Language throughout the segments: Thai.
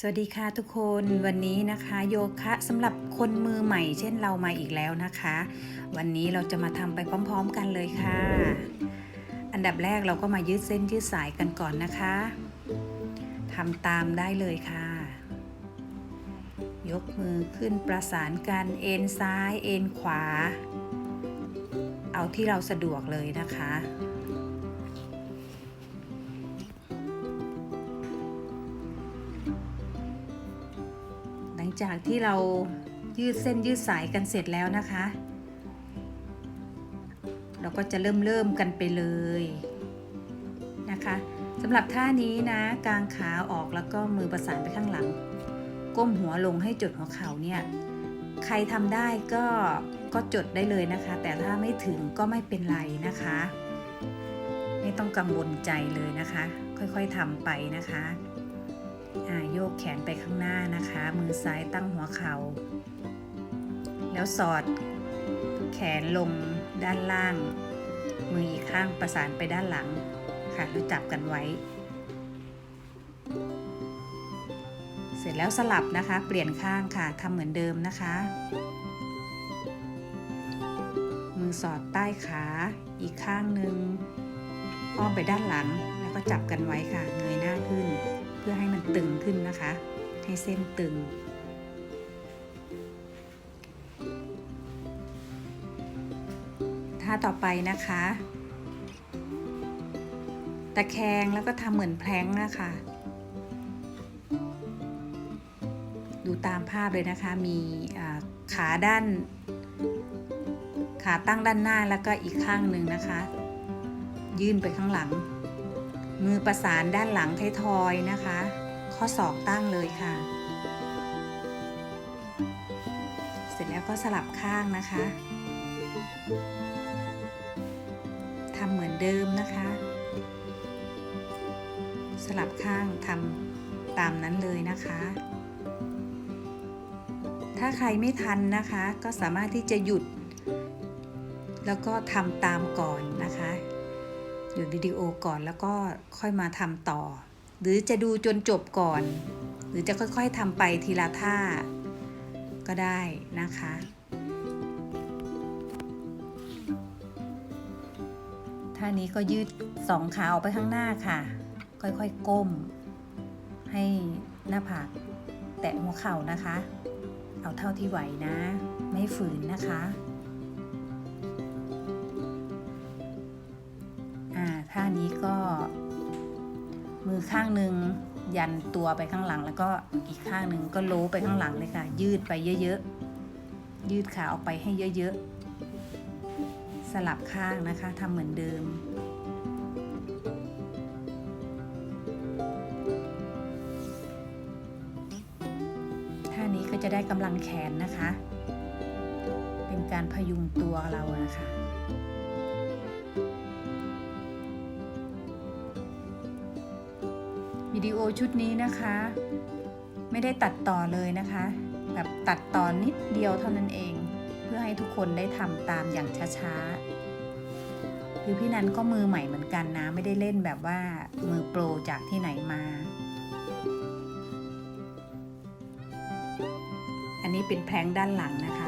สวัสดีค่ะทุกคนวันนี้นะคะโยคะสำหรับคนมือใหม่ เช่นเรามาอีกแล้วนะคะ วันนี้เราจะมาทำไปพร้อม ๆ กันเลยค่ะ อันดับแรกเราก็มายืดเส้นยืดสายกันก่อนนะคะทำตามได้เลยค่ะ ยกมือขึ้นประสานกันเอ็นซ้ายเอ็นขวา เอาที่เราสะดวกเลยนะคะ จากที่เรายืดเส้นยืดสายกันเสร็จแล้วนะคะ เราก็จะเริ่มเริ่มกันไปเลยนะคะสำหรับท่านี้นะกางขาออกแล้วก็มือประสานไปข้างหลัง ก้มหัวลงให้จดหัวเข่าเนี่ยใครทำได้ก็ก็จดได้เลยนะคะ แต่ถ้าไม่ถึงก็ไม่เป็นไรนะคะ ไม่ต้องกังวลใจเลยนะคะ ค่อยๆทำไปนะคะ โยกแขนไปข้างหน้านะคะ มือซ้ายตั้งหัวเขา่า แล้วสอดแขนลงด้านล่าง มืออีกข้างประสานไปด้านหลังค่ะแล้วจับกันไว้ เสร็จแล้วสลับนะคะ เปลี่ยนข้างค่ะทำเหมือนเดิมนะคะ มือสอดใต้ขาอีกข้างหนึ่งอ้อมไปด้านหลังแล้วก็จับกันไว้ค่ะเงยหน้าขึ้นเพื่อให้มัน ตึงขึ้นนะคะ ให้เส้นตึง ท่าต่อไปนะคะ ตะแคงแล้วก็ทำเหมือนแพลงนะคะ ดูตามภาพเลยนะคะ มีขาด้าน ขาตั้งด้านหน้าแล้วก็อีกข้างหนึ่งนะคะ ยื่นไปข้างหลังมือประสานด้านหลังไทยทอยนะคะ ข้อศอกตั้งเลยค่ะ เสร็จแล้วก็สลับข้างนะคะทำเหมือนเดิมนะคะ สลับข้างทำตามนั้นเลยนะคะ ถ้าใครไม่ทันนะคะ ก็สามารถที่จะหยุด แล้วก็ทำตามก่อนนะคะ หยุดวิดีโอก่อนแล้วก็ค่อยมาทำต่อ หรือจะดูจนจบก่อน หรือจะค่อยๆทำไปทีละท่า ก็ได้นะคะ ท่านี้ก็ยืดสองขาออกไปข้างหน้าค่ะ ค่อยๆก้ม ให้หน้าผากแตะหัวเข่านะคะ เอาเท่าที่ไหวนะ ไม่ฝืนนะคะ อข้างหนึ่งยันตัวไปข้างหลัง แล้วก็อีกข้างหนึ่งก็โล้ไปข้างหลังเลยค่ะ ยืดไปเยอะๆ ยืดขาออกไปให้เยอะๆ สลับข้างนะคะทำเหมือนเดิมท่านี้ก็จะได้กำลังแขนนะคะ เป็นการพยุงตัวเรานะคะ ดีโอชุดนี้นะคะ ไม่ได้ตัดต่อเลยนะคะ แบบตัดต่อนนิดเดียวเท่านั้นเอง เพื่อให้ทุกคนได้ทำตามอย่างช้าๆคือพี่นันก็มือใหม่เหมือนกันนะ ไม่ได้เล่นแบบว่ามือโปรจากที่ไหนมา อันนี้เป็นแพลงด้านหลังนะคะ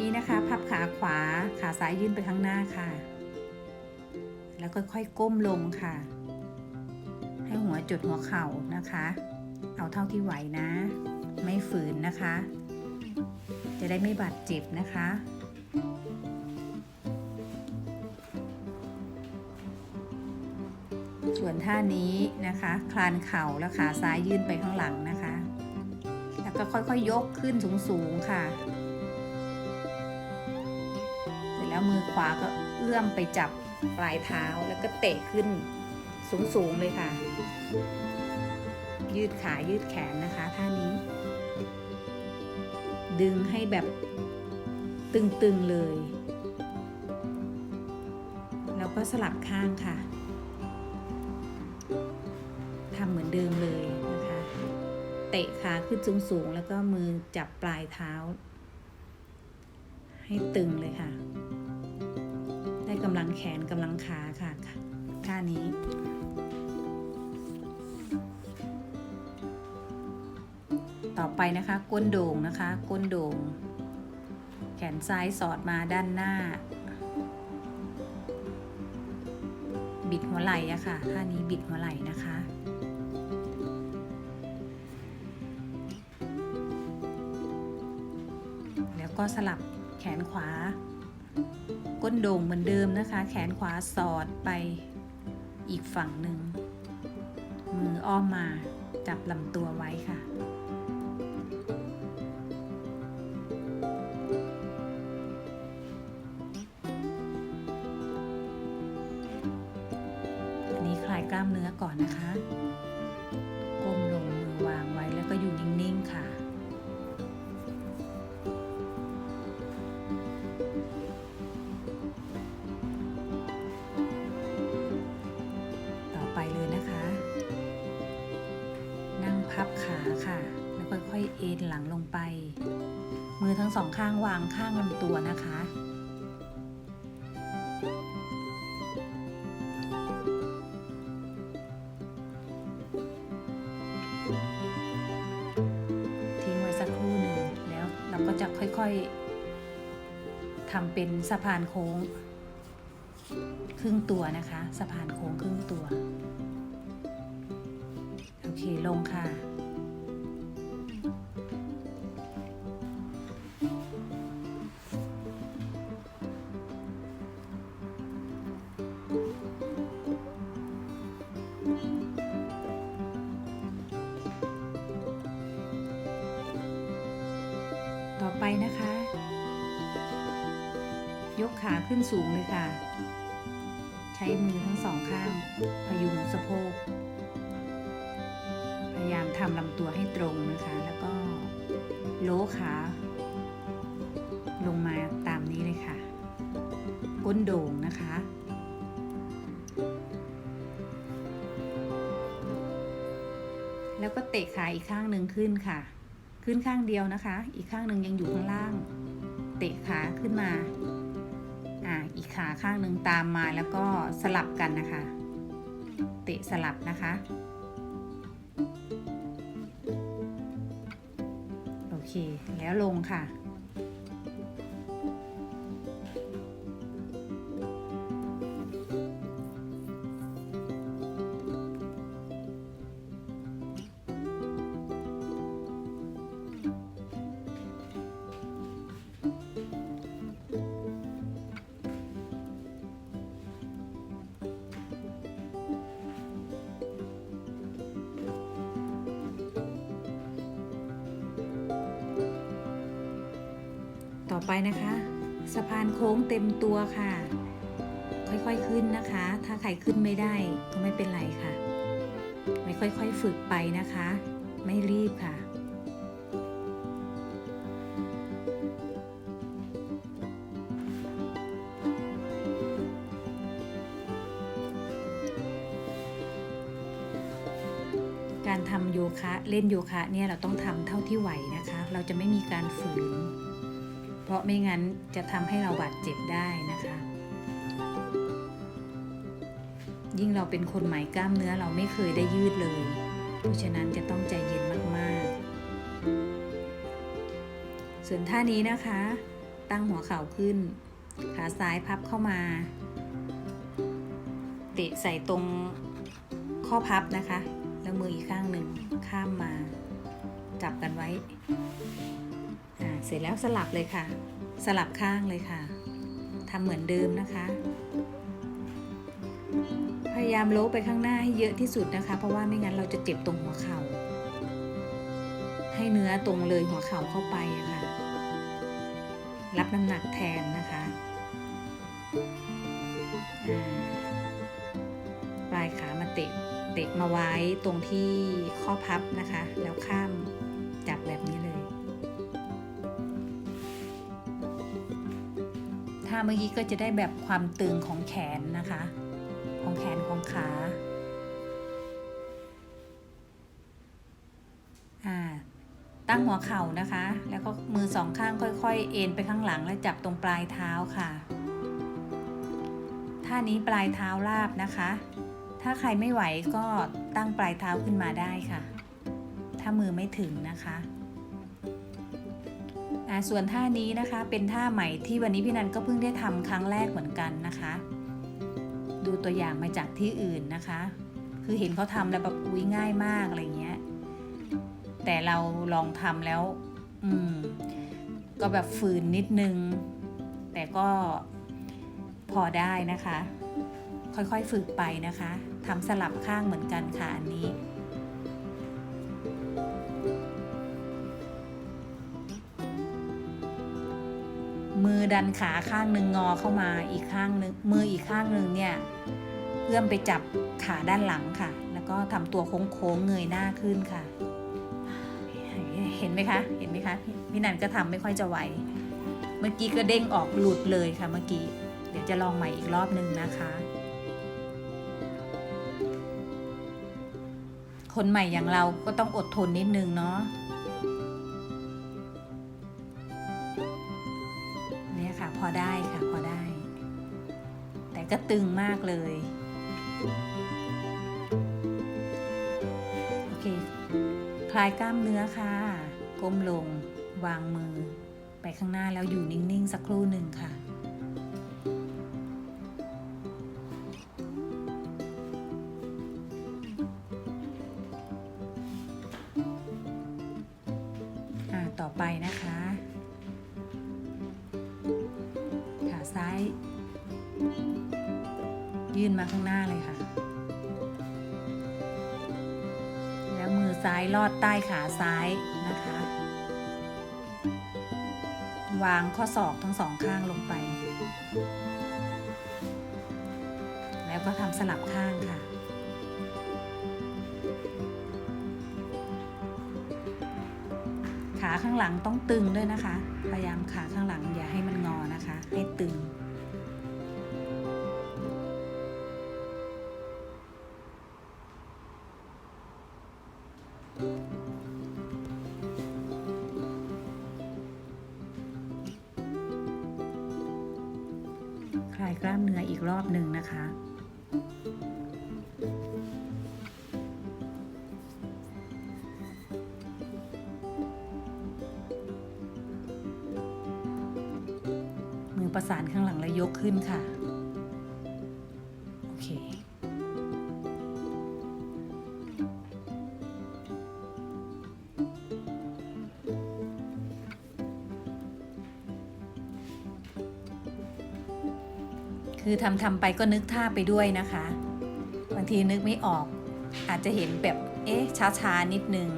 นี้นะคะ พับขาขวาขาซ้ายยื่นไปข้างหน้าค่ะ แล้วค่อยๆก้มลงค่ะ ให้หัวจุดหัวเข่านะคะ เอาเท่าที่ไหวนะ ไม่ฝืนนะคะ จะได้ไม่บาดเจ็บนะคะส่วนท่านี้นะคะ คลานเข่าแล้วขาซ้ายยื่นไปข้างหลังนะคะ แล้วก็ค่อยๆยกขึ้นสูงๆค่ะ ขวาก็เอื้อมไปจับปลายเท้าแล้วก็เตะขึ้นสูงๆเลยค่ะ ยืดขายืดแขนนะคะท่านี้ ดึงให้แบบตึงๆเลย แล้วก็สลับข้างค่ะทำเหมือนเดิมเลยนะคะ เตะขาขึ้นสูงๆแล้วก็มือจับปลายเท้า ให้ตึงเลยค่ะ กำลังแขนกำลังขาค่ะท่านี้ต่อไปนะคะก้นโด่งนะคะก้นโด่ง แขนซ้ายสอดมาด้านหน้า บิดหัวไหล่อะค่ะท่านี้บิดหัวไหล่นะคะ แล้วก็สลับแขนขวา ก้นโด่งเหมือนเดิมนะคะ แขนขวาสอดไปอีกฝั่งหนึ่งมืออ้อมมาจับลำตัวไว้ค่ะ ค่อยๆทำเป็นสะพานโค้ง ครึ่งตัวนะคะ สะพานโค้งครึ่งตัว โอเคลงค่ะ แล้วก็เตะขาอีกข้างหนึ่งขึ้นค่ะ ขึ้นข้างเดียวนะคะ อีกข้างหนึ่งยังอยู่ข้างล่าง เตะขาขึ้นมา อ่า อีกขาข้างหนึ่งตามมาแล้วก็สลับกันนะคะ เตะสลับนะคะ โอเค แล้วลงค่ะ งเต็มตัวค่ะ ค่อยๆขึ้นนะคะ ถ้าใครขึ้นไม่ได้ก็ไม่เป็นไรค่ะ ไม่ค่อยๆฝึกไปนะคะ ไม่รีบค่ะการทำโยคะเล่นโยคะเนี่ยเราต้องทำเท่าที่ไหวนะคะ เราจะไม่มีการฝืน เพราะไม่งั้นจะทำให้เราบาดเจ็บได้นะคะ ยิ่งเราเป็นคนหม่กล้ามเนื้อเราไม่เคยได้ยืดเลย เพราะฉะนั้นจะต้องใจเย็นมากๆ ส่วนท่านี้นะคะ ตั้งหัวเข่าขึ้น ขาซ้ายพับเข้ามาเตะใส่ตรงข้อพับนะคะ แล้วมืออีกข้างหนึ่งข้ามมา จับกันไว้ เสร็จแล้วสลับเลยค่ะ สลับข้างเลยค่ะทำเหมือนเดิมนะคะ พยายามโล้ไปข้างหน้าให้เยอะที่สุดนะคะ เพราะว่าไม่งั้นเราจะเจ็บตรงหัวเข่าให้เนื้อตรงเลยหัวเข่าเข้าไปค่ะ รับน้ำหนักแทนนะคะ ปลายขามาเตะเตะมาไว้ตรงที่ข้อพับนะคะ แล้วข้าม เมื่อกี้ก็จะได้แบบความตึงของแขนนะคะ ของแขนของขาตั้งหัวเข่านะคะ แล้วก็มือสองข้างค่อย ๆ เอ็นไปข้างหลังและจับตรงปลายเท้าค่ะ ท่านี้ปลายเท้าราบนะคะ ถ้าใครไม่ไหวก็ตั้งปลายเท้าขึ้นมาได้ค่ะ ถ้ามือไม่ถึงนะคะ ส่วนท่านี้นะคะเป็นท่าใหม่ที่วันนี้พี่นันก็เพิ่งได้ทำครั้งแรกเหมือนกันนะคะ ดูตัวอย่างมาจากที่อื่นนะคะ คือเห็นเขาทำแล้วแบบอุ้ยง่ายมากอะไรเงี้ย แต่เราลองทำแล้ว อืม ก็แบบฝืนนิดนึง แต่ก็พอได้นะคะ ค่อยๆฝึกไปนะคะทำสลับข้างเหมือนกันค่ะอันนี้ มือดันขาข้างหนึ่งงอเข้ามาอีกข้างหนึ่งมืออีกข้างหนึ่งเนี่ยเอื้อมไปจับขาด้านหลังค่ะ แล้วก็ทำตัวโค้งๆเงยหน้าขึ้นค่ะ เห็นไหมคะ เห็นไหมคะพี่นันก็ทำไม่ค่อยจะไหวเมื่อกี้ก็เด้งออกหลุดเลยค่ะเมื่อกี้ เดี๋ยวจะลองใหม่อีกรอบหนึ่งนะคะ คนใหม่อย่างเราก็ต้องอดทนนิดนึงเนาะ ตึงมากเลย โอเค คลายกล้ามเนื้อค่ะ ก้มลง วางมือ ไปข้างหน้าแล้วอยู่นิ่ง ๆ สักครู่หนึ่งค่ะ ใต้ขาซ้ายนะคะ วางข้อศอกทั้งสองข้างลงไป แล้วก็ทำสลับข้างค่ะขาข้างหลังต้องตึงด้วยนะคะ พยายามขาข้างหลังอย่าให้มันงอนะคะ ให้ตึง ขึ้นค่ะ โอเค คือทำทำไปก็นึกท่าไปด้วยนะคะ บางทีนึกไม่ออก อาจจะเห็นแบบ เอ๊ะช้าๆนิดนึง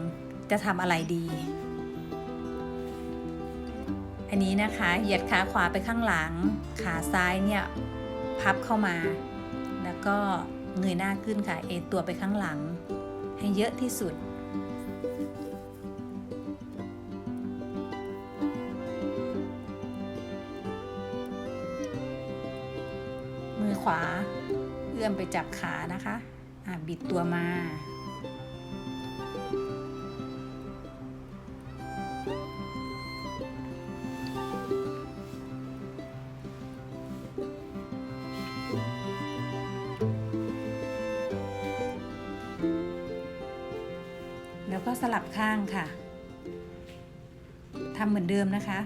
จะทำอะไรดีันนี้นะคะเหยียดขาขวาไปข้างหลัง ขาซ้ายเนี่ยพับเข้ามา แล้วก็เงยหน้าขึ้นค่ะ เอตัวไปข้างหลัง ให้เยอะที่สุด มือขวาเอื้อมไปจับขานะคะะบิดตัวมา สลับข้างค่ะทำเหมือนเดิมนะคะ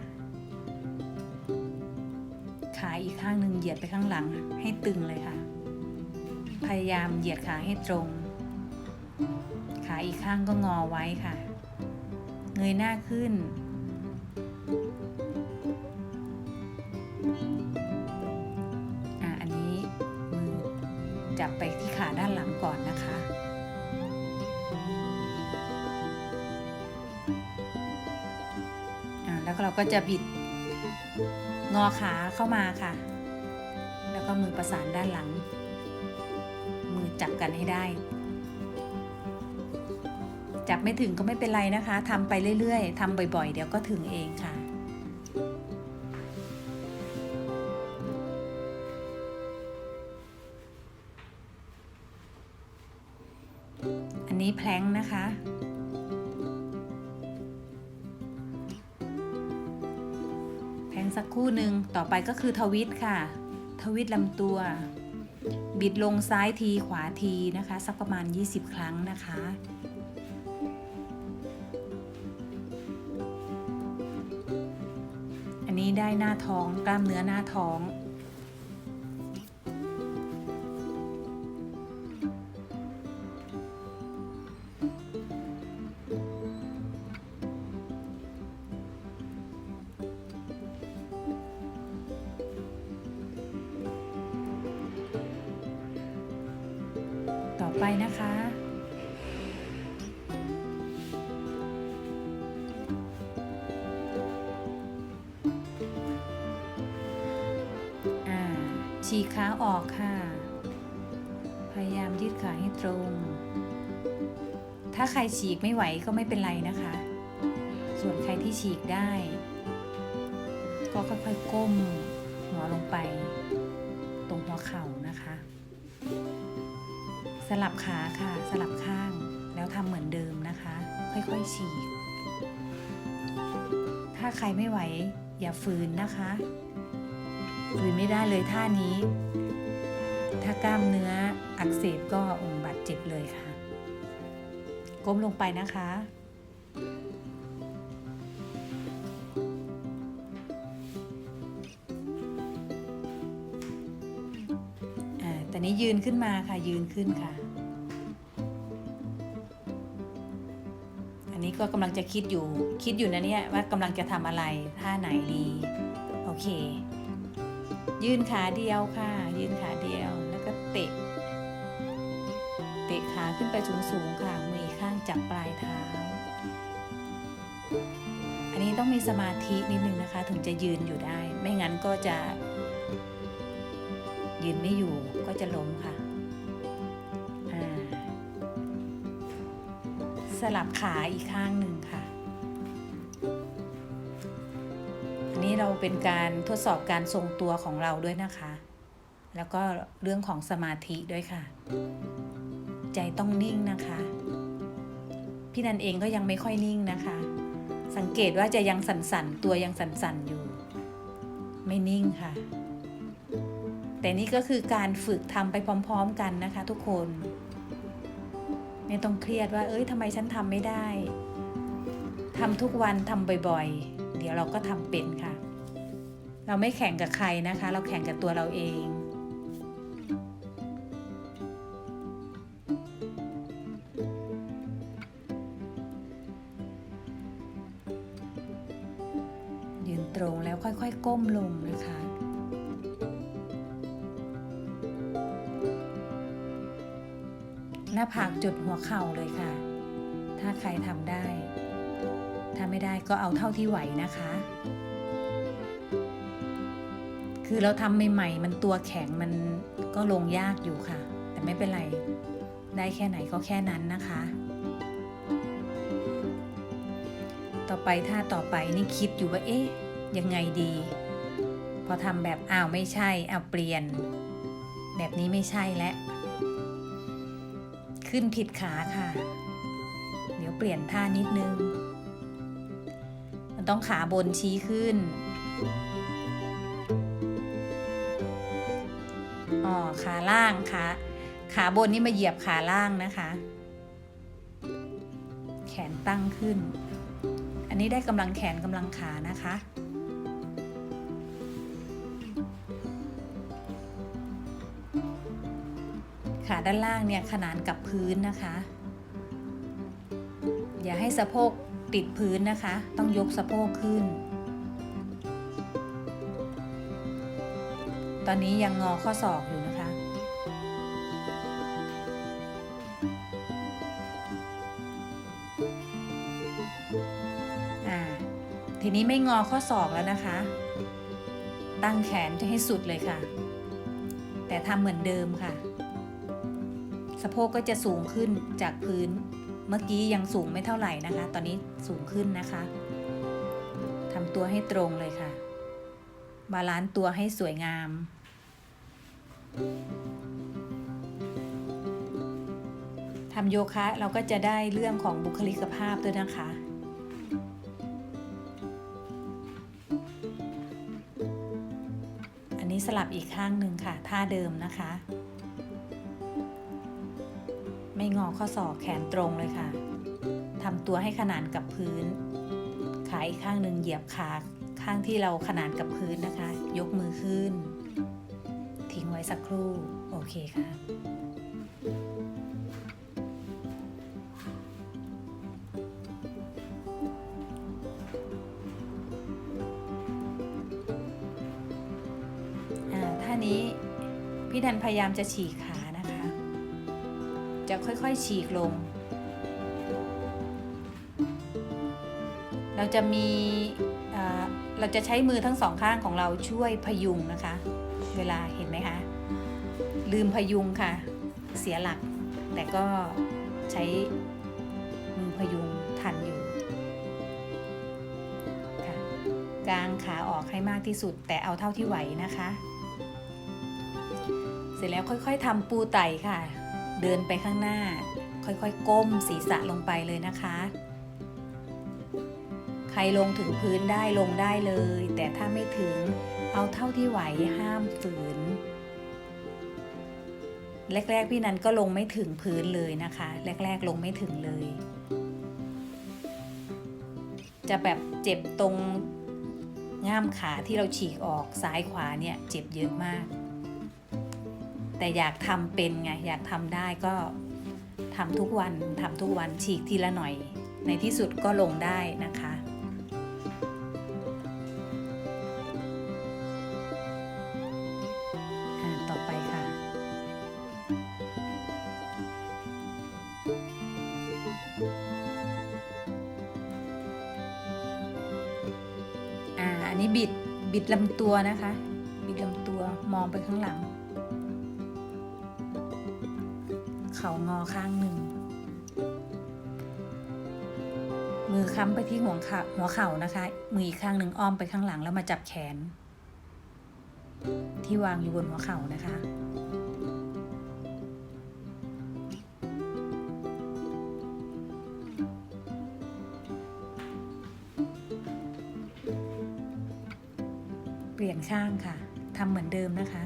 ขาอีกข้างหนึ่งเหยียดไปข้างหลังให้ตึงเลยค่ะ พยายามเหยียดขาให้ตรง ขาอีกข้างก็งอไว้ค่ะ เงยหน้าขึ้น ก็จะบิดงอขาเข้ามาค่ะ แล้วก็มือประสานด้านหลัง มือจับกันให้ได้ จับไม่ถึงก็ไม่เป็นไรนะคะทำไปเรื่อยๆทำบ่อยๆ เดี๋ยวก็ถึงเองค่ะอันนี้แพลงนะคะ สักคู่หนึ่งต่อไปก็คือทวิตค่ะ ทวิตลำตัว บิดลงซ้ายทีขวาทีนะคะ สักประมาณ 20 ครั้งนะคะ อันนี้ได้หน้าท้องกล้ามเนื้อหน้าท้อง ไปนะคะอาฉีกขาออกค่ะ พยายามยืดขาให้ตรง ถ้าใครฉีกไม่ไหวก็ไม่เป็นไรนะคะ ส่วนใครที่ฉีกได้ ก็ค่อยๆก้มหัวลงไป สลับขาค่ะสลับข้างแล้วทำเหมือนเดิมนะคะ ค่อยๆฉีก ถ้าใครไม่ไหวอย่าฝืนนะคะฝืนไม่ได้เลยท่านี้ ถ้ากล้ามเนื้ออักเสบก็องบาดเจ็บเลยค่ะ ก้มลงไปนะคะ อ่าแต่นี้ยืนขึ้นมาค่ะยืนขึ้นค่ะ อันนี้ก็กำลังจะคิดอยู่คิดอยู่นะเนี่ยว่ากำลังจะทำอะไรท่าไหนดี โอเค ยืนขาเดียวค่ะ ยืนขาเดียวแล้วก็เตะ เตะขาขึ้นไปสูงๆค่ะมือข้างจับปลายเท้า อันนี้ต้องมีสมาธินิดนึงนะคะ ถึงจะยืนอยู่ได้ ไม่งั้นก็จะ ยืนไม่อยู่ก็จะล้มค่ะ สลับขาอีกข้างหนึ่งค่ะ อันนี้เราเป็นการทดสอบการทรงตัวของเราด้วยนะคะ แล้วก็เรื่องของสมาธิด้วยค่ะ ใจต้องนิ่งนะคะ พี่นันเองก็ยังไม่ค่อยนิ่งนะคะ สังเกตว่าจะยังสั่นๆ ตัวยังสั่นๆอยู่ ไม่นิ่งค่ะ แต่นี่ก็คือการฝึกทำไปพร้อม ๆ กันนะคะ ทุกคน ไม่ต้องเครียดว่า เอ้ยทำไมฉันทำไม่ได้ทำทุกวันทำบ่อยๆ เดี๋ยวเราก็ทำเป็นค่ะ เราไม่แข่งกับใครนะคะ เราแข่งกับตัวเราเองยืนตรงแล้วค่อยๆ ก้มลง ผากจุดหัวเข่าเลยค่ะ ถ้าใครทำได้ ถ้าไม่ได้ก็เอาเท่าที่ไหวนะคะ คือเราทำใหม่ๆ มันตัวแข็งมันก็ลงยากอยู่ค่ะ แต่ไม่เป็นไร ได้แค่ไหนก็แค่นั้นนะคะ ต่อไปท่าต่อไปนี่คิดอยู่ว่าเอ๊ะยังไงดี พอทำแบบอ้าวไม่ใช่อ้าวเปลี่ยน แบบนี้ไม่ใช่และ ขึ้นผิดขาค่ะ เดี๋ยวเปลี่ยนท่านิดนึง มันต้องขาบนชี้ขึ้น อ๋อ ขาล่างขาขาบนนี่มาเหยียบขาล่างนะคะ แขนตั้งขึ้น อันนี้ได้กำลังแขนกำลังขานะคะ ด้านล่างเนี่ยขนานกับพื้นนะคะ อย่าให้สะโพกติดพื้นนะคะ ต้องยกสะโพกขึ้น ตอนนี้ยังงอข้อศอกอยู่นะคะอ่าทีนี้ไม่งอข้อศอกแล้วนะคะ ตั้งแขนจะให้สุดเลยค่ะ แต่ทำเหมือนเดิมค่ะ สะโพกก็จะสูงขึ้นจากพื้น เมื่อกี้ยังสูงไม่เท่าไหร่นะคะ ตอนนี้สูงขึ้นนะคะทำตัวให้ตรงเลยค่ะ บาลานซ์ตัวให้สวยงาม ทำโยคะเราก็จะได้เรื่องของบุคลิกภาพด้วยนะคะอันนี้สลับอีกข้างหนึ่งค่ะ ท่าเดิมนะคะ ไม่งอข้อศอกแขนตรงเลยค่ะทำตัวให้ขนานกับพื้น ขาอีกข้างหนึ่งเหยียบขาข้างที่เราขนานกับพื้นนะคะ ยกมือขึ้น ทิ้งไว้สักครู่ โอเคค่ะอ่าท่านี้พี่ดันพยายามจะฉีกขานะ ค่อยๆ ฉีกลง เราจะมีเราจะใช้มือทั้งสองข้างของเราช่วยพยุงนะคะ เวลาเห็นไหมคะ ลืมพยุงค่ะ เสียหลัก แต่ก็ใช้มือพยุงทันอยู่ค่ะกางขาออกให้มากที่สุด แต่เอาเท่าที่ไหวนะคะ เสร็จแล้วค่อยๆทำปูไต่ค่ะ เดินไปข้างหน้า ค่อยๆ ก้มศีรษะลงไปเลยนะคะ ใครลงถึงพื้นได้ลงได้เลย แต่ถ้าไม่ถึงเอาเท่าที่ไหวห้ามฝืน แรก ๆ พี่นันก็ลงไม่ถึงพื้นเลยนะคะ แรก ๆ ลงไม่ถึงเลย จะแบบเจ็บตรงง่ามขาที่เราฉีกออกซ้ายขวาเนี่ยเจ็บเยอะมาก แต่อยากทำเป็นไงอยากทำได้ก็ทำทุกวันทำทุกวันฉีกทีละหน่อย ในที่สุดก็ลงได้นะคะอ่าต่อไปค่ะอ่าอันนี้บิดบิดลำตัวนะคะ บิดลำตัวมองไปข้างหลัง เข่างอข้างหนึ่ง มือค้ำไปที่หัวขาหัวเข่านะคะ มืออีกข้างหนึ่งอ้อมไปข้างหลังแล้วมาจับแขน ที่วางอยู่บนหัวเข่านะคะเปลี่ยนข้างค่ะ ทำเหมือนเดิมนะคะ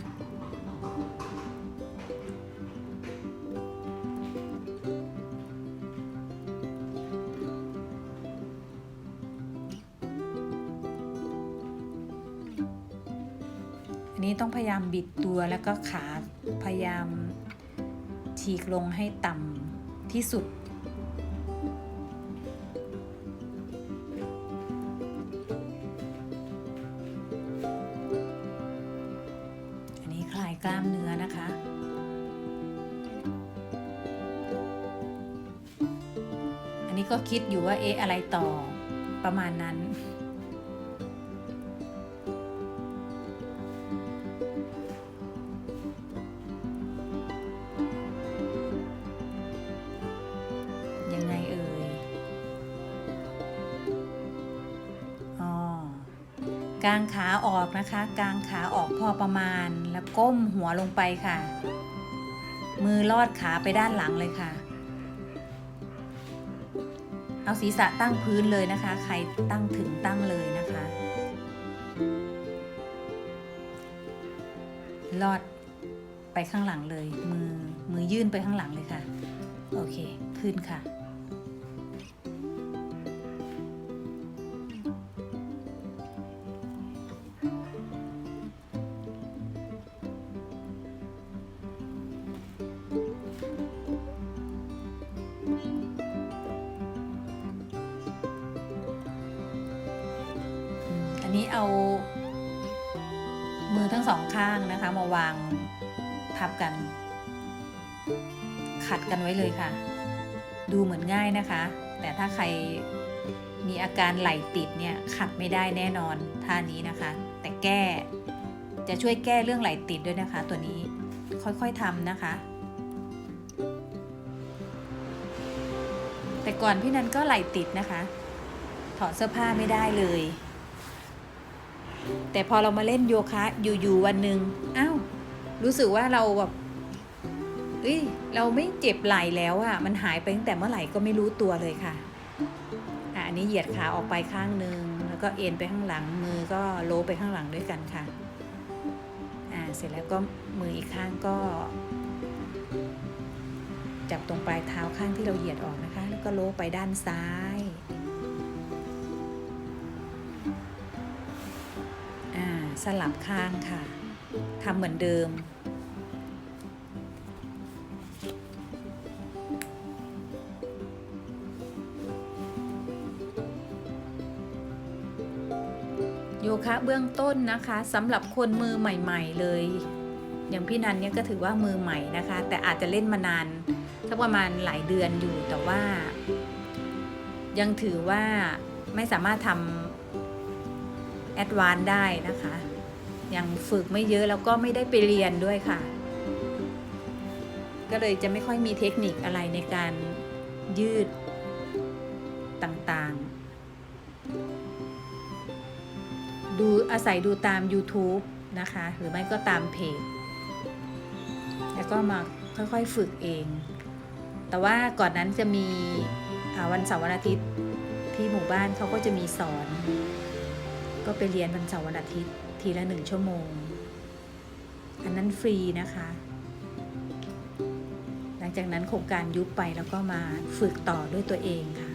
ก็ขาพยายามฉีกลงให้ต่ำที่สุด อันนี้คลายกล้ามเนื้อนะคะอันนี้ก็คิดอยู่ว่าเอ๊ะอะไรต่อประมาณนั้นางขาออกนะคะ กางขาออกพอประมาณ แล้วก้มหัวลงไปค่ะ มือลอดขาไปด้านหลังเลยค่ะ เอาศีรษะตั้งพื้นเลยนะคะ ใครตั้งถึงตั้งเลยนะคะ ลอดไปข้างหลังเลย มือมือยื่นไปข้างหลังเลยค่ะ โอเค ขึ้นค่ะ เลยค่ะ ดูเหมือนง่ายนะคะ แต่ถ้าใครมีอาการไหลติดเนี่ยขัดไม่ได้แน่นอนท่านี้นะคะ แต่แก้จะช่วยแก้เรื่องไหลติดด้วยนะคะ ตัวนี้ค่อยๆทำนะคะ แต่ก่อนพี่นันก็ไหลติดนะคะ ถอดเสื้อผ้าไม่ได้เลย แต่พอเรามาเล่นโยคะอยู่ๆวันหนึ่งอ้าวรู้สึกว่าเราแบบ เอ้ย เราไม่เจ็บไหล่แล้วอะมันหายไปตั้งแต่เมื่อไหร่ก็ไม่รู้ตัวเลยค่ะ อะอันนี้เหยียดขาออกไปข้างหนึ่งแล้วก็เอ็นไปข้างหลัง มือก็โลไปข้างหลังด้วยกันค่ะ อ่า เสร็จแล้วก็มืออีกข้างก็ จับตรงปลายเท้าข้างที่เราเหยียดออกนะคะ แล้วก็โลไปด้านซ้ายอ่าสลับข้างค่ะ ทำเหมือนเดิม เบื้องต้นนะคะสำหรับคนมือใหม่ ๆ เลย อย่างพี่นันเนี่ยก็ถือว่ามือใหม่นะคะ แต่อาจจะเล่นมานานสักประมาณหลายเดือนอยู่แต่ว่า ยังถือว่าไม่สามารถทำแอดวานได้นะคะ ยังฝึกไม่เยอะแล้วก็ไม่ได้ไปเรียนด้วยค่ะ ก็เลยจะไม่ค่อยมีเทคนิคอะไรในการยืดต่างๆ อาศัยดูตาม YouTube นะคะ หรือไม่ก็ตามเพจ แล้วก็มาค่อยๆฝึกเอง แต่ว่าก่อนนั้นจะมีวันเสาร์วันอาทิตย์ที่หมู่บ้านเขาก็จะมีสอน ก็ไปเรียนวันเสาร์วันอาทิตย์ ทีละหนึ่งชั่วโมง อันนั้นฟรีนะคะ หลังจากนั้นโครงการยุบไปแล้วก็มาฝึกต่อด้วยตัวเองค่ะ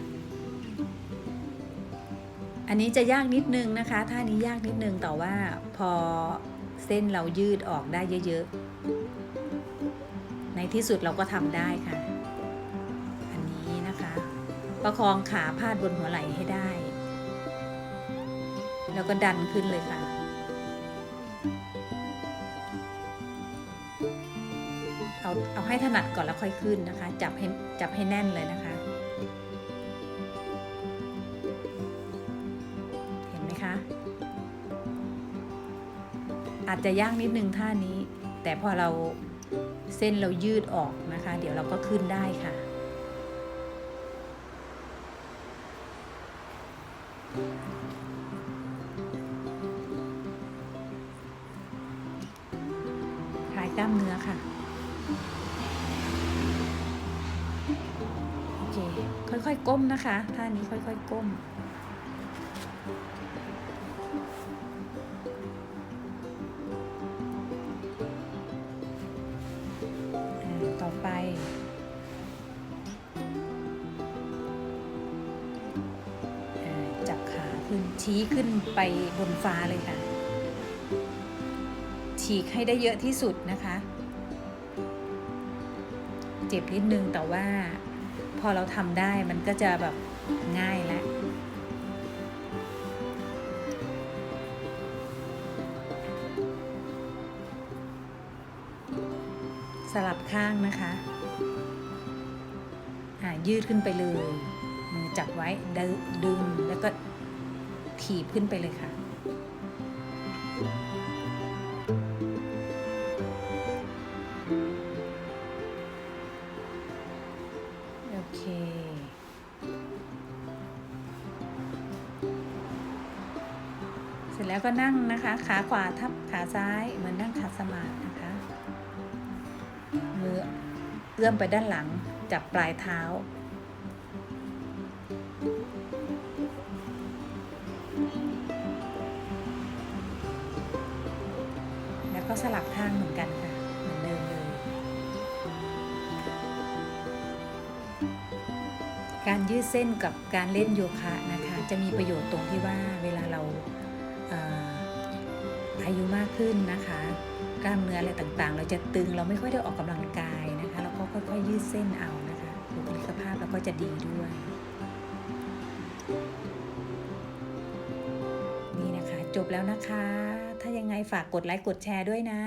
อันนี้จะยากนิดนึงนะคะท่านี้ยากนิดนึงแต่ว่าพอเส้นเรายืดออกได้เยอะๆ ในที่สุดเราก็ทำได้ค่ะ อันนี้นะคะ ประคองขาพาดบนหัวไหล่ให้ได้ แล้วก็ดันขึ้นเลยค่ะเอาเอาให้ถนัดก่อนแล้วค่อยขึ้นนะคะ จับให้จับให้แน่นเลยนะคะ อาจจะยากนิดนึงท่านี้ แต่พอเราเส้นเรายืดออกนะคะ เดี๋ยวเราก็ขึ้นได้ค่ะ คลายกล้ามเนื้อค่ะ โอเค ค่อยๆก้มนะคะ ท่านี้ค่อยๆก้ม ชี้ขึ้นไปบนฟ้าเลยค่ะ ฉีกให้ได้เยอะที่สุดนะคะ เจ็บนิดนึงแต่ว่าพอเราทำได้มันก็จะแบบง่ายแล้วสลับข้างนะคะยืดขึ้นไปเลยมือจับไว้ดึงแล้วก็ ถีบขึ้นไปเลยค่ะ โอเคเสร็จแล้วก็นั่งนะคะ ขาขวาทับขาซ้ายเหมือนนั่งขัดสมาธินะคะมือเอื้อมไปด้านหลังจับปลายเท้า สลับข้างเหมือนกันค่ะเหมือนเดิมเลย การยืดเส้นกับการเล่นโยคะนะคะ จะมีประโยชน์ตรงที่ว่าเวลาเราอายุมากขึ้นนะคะ กล้ามเนื้ออะไรต่างๆ เราจะตึงเราไม่ค่อยได้ออกกำลังกายนะคะเราก็ค่อยๆยืดเส้นเอานะคะบุคลิกภาพเราก็จะดีด้วย นี่นะคะ จบแล้วนะคะ ถ้ายังไงฝากกดไลค์กดแชร์ด้วยนะ